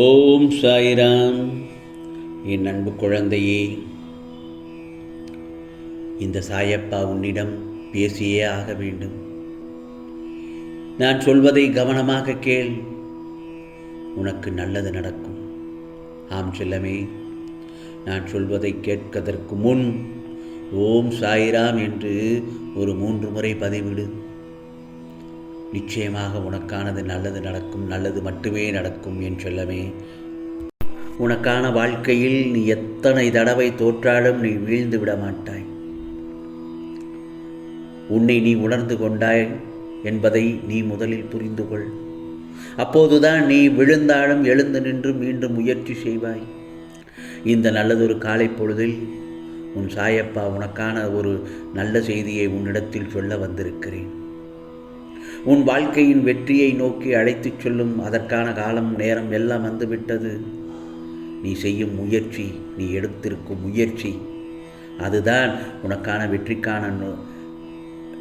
ஓம் சாய்ராம். என் அன்பு குழந்தையே இந்த சாயப்பா உன்னிடம் பேசியே ஆக வேண்டும். நான் சொல்வதை கவனமாக கேள். உனக்கு நல்லது நடக்கும். ஆம் செல்லமே நான் சொல்வதை கேட்கதற்கு முன் ஓம் சாய்ராம் என்று ஒரு மூன்று முறை பதிவிடு. நிச்சயமாக உனக்கானது நல்லது நடக்கும் நல்லது மட்டுமே நடக்கும் என் சொல்லமே. உனக்கான வாழ்க்கையில் நீ எத்தனை தடவை தோற்றாலும் நீ வீழ்ந்து விட மாட்டாய். உன்னை நீ உணர்ந்து கொண்டாய் என்பதை நீ முதலில் புரிந்து கொள். அப்போதுதான் நீ விழுந்தாலும் எழுந்து நின்று மீண்டும் முயற்சி செய்வாய். இந்த நல்லதொரு காலை பொழுதில் உன் சாயப்பா உனக்கான ஒரு நல்ல செய்தியை உன்னிடத்தில் சொல்ல வந்திருக்கிறேன். உன் வாழ்க்கையின் வெற்றியை நோக்கி அழைத்துச் சொல்லும் அதற்கான காலம் நேரம் எல்லாம் வந்துவிட்டது. நீ செய்யும் முயற்சி நீ எடுத்திருக்கும் முயற்சி அதுதான் உனக்கான வெற்றிக்கான நோ-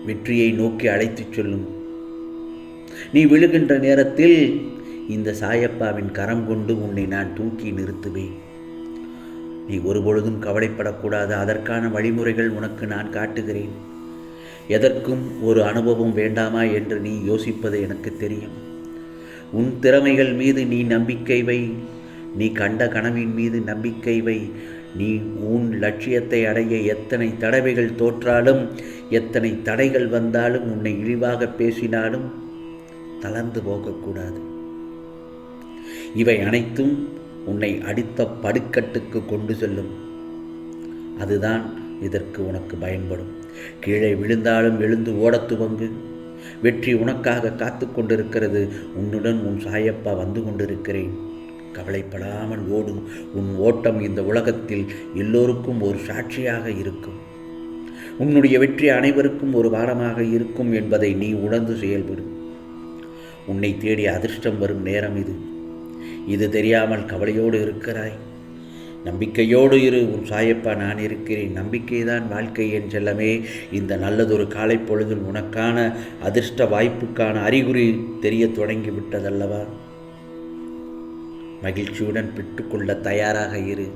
வெற்றியை நோக்கி அழைத்துச் சொல்லும். நீ விழுகின்ற நேரத்தில் இந்த சாயப்பாவின் கரம் கொண்டு உன்னை நான் தூக்கி நிறுத்துவேன். நீ ஒருபொழுதும் கவலைப்படக்கூடாது. அதற்கான வழிமுறைகள் உனக்கு நான் காட்டுகிறேன். எதற்கும் ஒரு அனுபவம் வேண்டாமா என்று நீ யோசிப்பது எனக்கு தெரியும். உன் திறமைகள் மீது நீ நம்பிக்கை வை. நீ கண்ட கனவின் மீது நம்பிக்கை வை. நீ உன் லட்சியத்தை அடைய எத்தனை தடவைகள் தோற்றாலும் எத்தனை தடைகள் வந்தாலும் உன்னை இழிவாக பேசினாலும் தளர்ந்து போகக்கூடாது. இவை அனைத்தும் உன்னை அடித்த படுக்கட்டுக்கு கொண்டு செல்லும். அதுதான் இதற்கு உனக்கு பயன்படும். கீழே விழுந்தாலும் எழுந்து ஓடத் துவங்கு. வெற்றி உனக்காக காத்து கொண்டிருக்கிறது. உன்னுடன் உன் சாயப்பா வந்து கொண்டிருக்கிறேன். கவலைப்படாமல் ஓடும் உன் ஓட்டம் இந்த உலகத்தில் எல்லோருக்கும் ஒரு சாட்சியாக இருக்கும். உன்னுடைய வெற்றி அனைவருக்கும் ஒரு பாடமாக இருக்கும் என்பதை நீ உணர்ந்து செயல்படு. உன்னை தேடி அதிர்ஷ்டம் வரும் நேரம் இது. இது தெரியாமல் கவலையோடு இருக்கிறாய். நம்பிக்கையோடு இரு உன் சாயப்பா நான் இருக்கிறேன். நம்பிக்கைதான் வாழ்க்கை என் செல்லமே. இந்த நல்லதொரு காலை பொழுதில் உனக்கான அதிர்ஷ்ட வாய்ப்புக்கான அறிகுறி தெரிய தொடங்கி விட்டதல்லவா? மகிழ்ச்சியுடன் பெற்றுக்கொள்ள தயாராக இரு.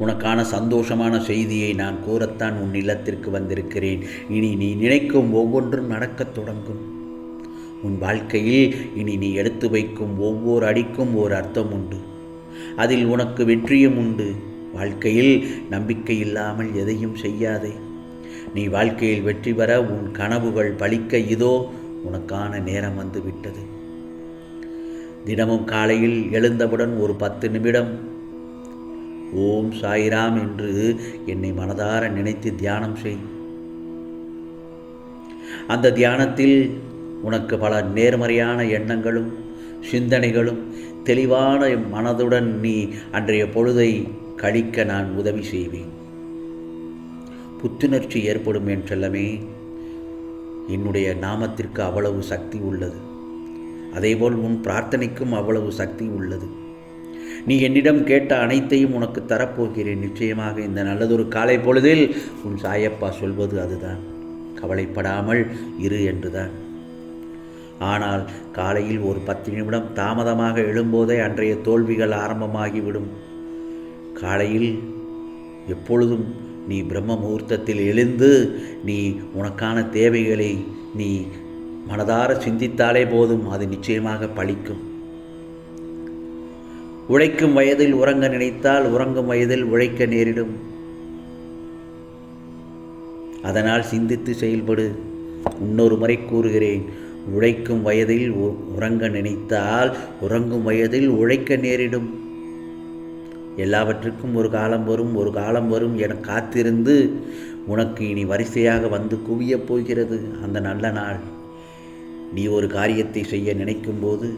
உனக்கான சந்தோஷமான செய்தியை நான் கூறத்தான் உன் இல்லத்திற்கு வந்திருக்கிறேன். இனி நீ நினைக்கும் ஒவ்வொன்றும் நடக்கத் தொடங்கும். உன் வாழ்க்கையில் இனி நீ எடுத்து வைக்கும் ஒவ்வொரு அடிக்கும் ஒரு அர்த்தம் உண்டு. அதில் உனக்கு வெற்றியும் உண்டு. வாழ்க்கையில் நம்பிக்கை இல்லாமல் எதையும் செய்யாதே. நீ வாழ்க்கையில் வெற்றி பெற உன் கனவுகள் பழிக்க இதோ உனக்கான நேரம் வந்து விட்டது. தினமும் காலையில் எழுந்தவுடன் ஒரு பத்து நிமிடம் ஓம் சாய்ராம் என்று என்னை மனதார நினைத்து தியானம் செய். அந்த தியானத்தில் உனக்கு பல நேர்மறையான எண்ணங்களும் சிந்தனைகளும் தெளிவான மனதுடன் நீ அன்றைய பொழுதை கழிக்க நான் உதவி செய்வேன். புத்துணர்ச்சி ஏற்படும் என் செல்லமே என்னுடைய நாமத்திற்கு அவ்வளவு சக்தி உள்ளது. அதேபோல் உன் பிரார்த்தனைக்கும் அவ்வளவு சக்தி உள்ளது. நீ என்னிடம் கேட்ட அனைத்தையும் உனக்கு தரப்போகிறேன். நிச்சயமாக இந்த நல்லதொரு காலை பொழுதில் உன் சாயப்பா சொல்வது அதுதான். கவலைப்படாமல் இரு என்றுதான். ஆனால் காலையில் ஒரு பத்து நிமிடம் தாமதமாக எழும்போதே அன்றைய தோல்விகள் ஆரம்பமாகிவிடும். காலையில் எப்பொழுதும் நீ பிரம்ம முகூர்த்தத்தில் எழுந்து நீ உனக்கான தேவைகளை நீ மனதார சிந்தித்தாலே போதும் அது நிச்சயமாக பழிக்கும். உழைக்கும் வயதில் உறங்க நினைத்தால் உறங்கும் வயதில் உழைக்க நேரிடும். அதனால் சிந்தித்து செயல்படு. இன்னொரு முறை கூறுகிறேன் உழைக்கும் வயதில் உ- உறங்க நினைத்தால் உறங்கும் வயதில் உழைக்க நேரிடும். எல்லாவற்றுக்கும் ஒரு காலம் வரும் ஒரு காலம் வரும் என காத்திருந்து உனக்கு இனி வரிசையாக வந்து குவியப் போகிறது அந்த நல்ல நாள். நீ ஒரு காரியத்தை செய்ய நினைக்கும்போது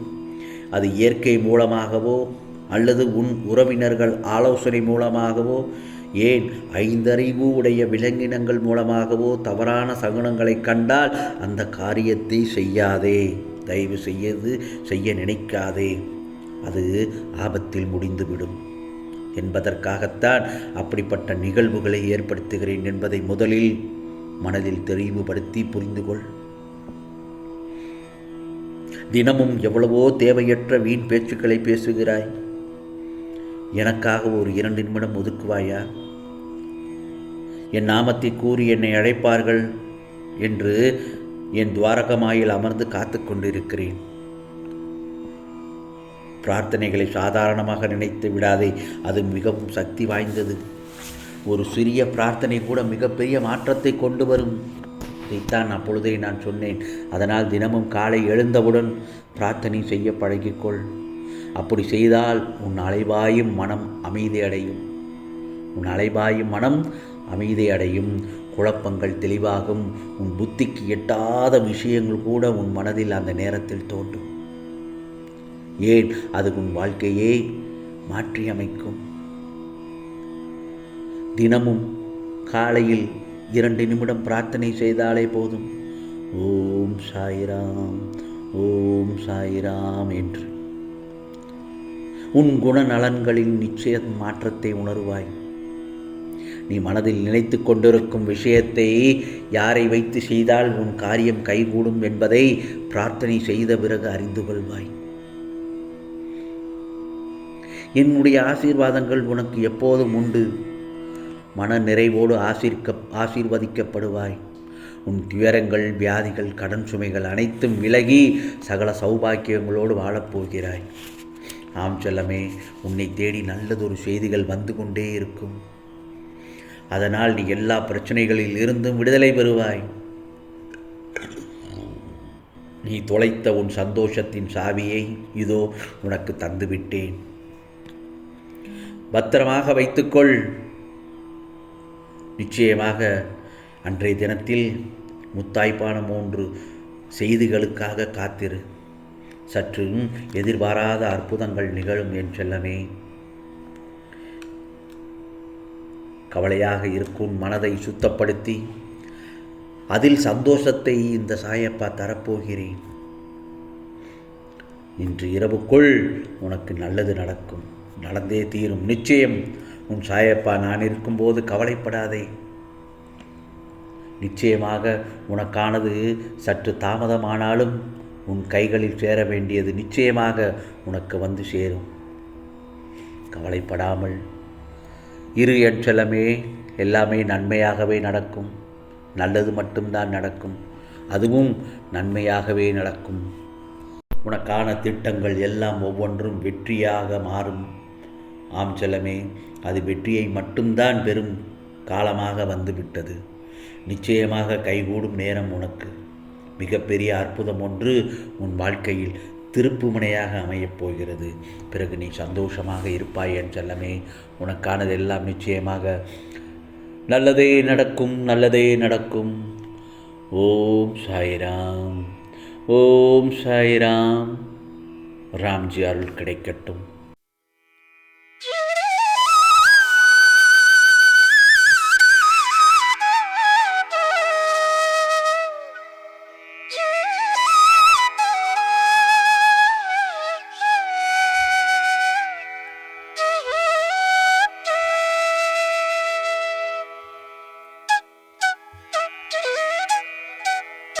அது இயற்கை மூலமாகவோ அல்லது உன் உறவினர்கள் ஆலோசனை மூலமாகவோ ஏன் ஐந்தறிவு உடைய விலங்கினங்கள் மூலமாகவோ தவறான சகுனங்களை கண்டால் அந்த காரியத்தை செய்யாதே தயவு செய்யது செய்ய நினைக்காதே. அது ஆபத்தில் முடிந்துவிடும். என்பதற்காகத்தான் அப்படிப்பட்ட நிகழ்வுகளை ஏற்படுத்துகிறேன் என்பதை முதலில் மனதில் தெளிவுபடுத்தி புரிந்து கொள் தினமும் எவ்வளவோ தேவையற்ற வீண் பேச்சுக்களை பேசுகிறாய். எனக்காக ஒரு இரண்டு நிமிடம் ஒதுக்குவாயா? என் நாமத்தை கூறி என்னை அழைப்பார்கள் என்று என் துவாரகமாயில் அமர்ந்து காத்து கொண்டிருக்கிறேன். பிரார்த்தனைகளை சாதாரணமாக நினைத்து விடாதே அது மிகவும் சக்தி வாய்ந்தது. ஒரு சிறிய பிரார்த்தனை கூட மிகப்பெரிய மாற்றத்தை கொண்டு வரும். இதைத்தான் அப்பொழுதே நான் சொன்னேன். அதனால் தினமும் காலை எழுந்தவுடன் பிரார்த்தனை செய்ய பழகிக்கொள். அப்படி செய்தால் உன் அலைவாயும் மனம் அமைதி அடையும். உன் அலைவாயும் மனம் அமைதியடையும் குழப்பங்கள் தெளிவாகும். உன் புத்திக்கு எட்டாத விஷயங்கள் கூட உன் மனதில் அந்த நேரத்தில் தோன்றும். ஏன்? அது உன் வாழ்க்கையே மாற்றியமைக்கும் தினமும் காலையில் இரண்டு நிமிடம் பிரார்த்தனை செய்தாலே போதும். ஓம் சாய்ராம் ஓம் சாய்ராம் என்று. உன் குணநலன்களின் நிச்சய மாற்றத்தை உணர்வாய். நீ மனதில் நினைத்து கொண்டிருக்கும் விஷயத்தை யாரை வைத்து செய்தால் உன் காரியம் கைகூடும் என்பதை பிரார்த்தனை செய்த பிறகு அறிந்து கொள்வாய். என்னுடைய ஆசீர்வாதங்கள் உனக்கு எப்போதும் உண்டு. மன நிறைவோடு ஆசீர்க்க ஆசீர்வதிக்கப்படுவாய். உன் துயரங்கள் வியாதிகள் கடன் சுமைகள் அனைத்தும் விலகி சகல சௌபாக்கியங்களோடு வாழப்போகிறாய் ஆம் செல்லமே உன்னை தேடி நல்லதொரு செய்திகள் வந்து கொண்டே இருக்கும். அதனால் நீ எல்லா பிரச்சனைகளில் இருந்தும் விடுதலை பெறுவாய். நீ தொலைத்த உன் சந்தோஷத்தின் சாவியை இதோ உனக்கு தந்துவிட்டேன். பத்திரமாக வைத்துக்கொள். நிச்சயமாக அன்றைய தினத்தில் முத்தாய்ப்பான மூன்று செய்திகளுக்காக காத்திரு. சற்று எதிர்பாராத அற்புதங்கள் நிகழும் என் செல்லமே. கவலையாக இருக்கும் மனதை சுத்தப்படுத்தி அதில் சந்தோஷத்தை இந்த சாயப்பா தரப்போகிறேன். இன்று இரவுக்குள் உனக்கு நல்லது நடக்கும். நடந்தே தீரும். நிச்சயம் உன் சாயப்பா நான் இருக்கும்போது கவலைப்படாதே. நிச்சயமாக உனக்கானது சற்று தாமதமானாலும் உன் கைகளில் சேர வேண்டியது நிச்சயமாக உனக்கு வந்து சேரும். கவலைப்படாமல் இரு என் செல்லமே எல்லாமே நன்மையாகவே நடக்கும். நல்லது மட்டும்தான் நடக்கும். அதுவும் நன்மையாகவே நடக்கும். உனக்கான திட்டங்கள் எல்லாம் ஒவ்வொன்றும் வெற்றியாக மாறும். ஆம் செல்லமே அது வெற்றியை மட்டும்தான் பெறும் காலமாக வந்துவிட்டது. நிச்சயமாக கைகூடும் நேரம் உனக்கு. மிகப்பெரிய அற்புதம் ஒன்று உன் வாழ்க்கையில் திருப்பு முனையாக அமையப் போகிறது. பிறகு நீ சந்தோஷமாக இருப்பாய் என் செல்லமே. உனக்கானதெல்லாம் நிச்சயமாக நல்லதே நடக்கும் நல்லதே நடக்கும். ஓம் சாய்ராம் ஓம் சாய்ராம். ராம்ஜி அருள் கிடைக்கட்டும்.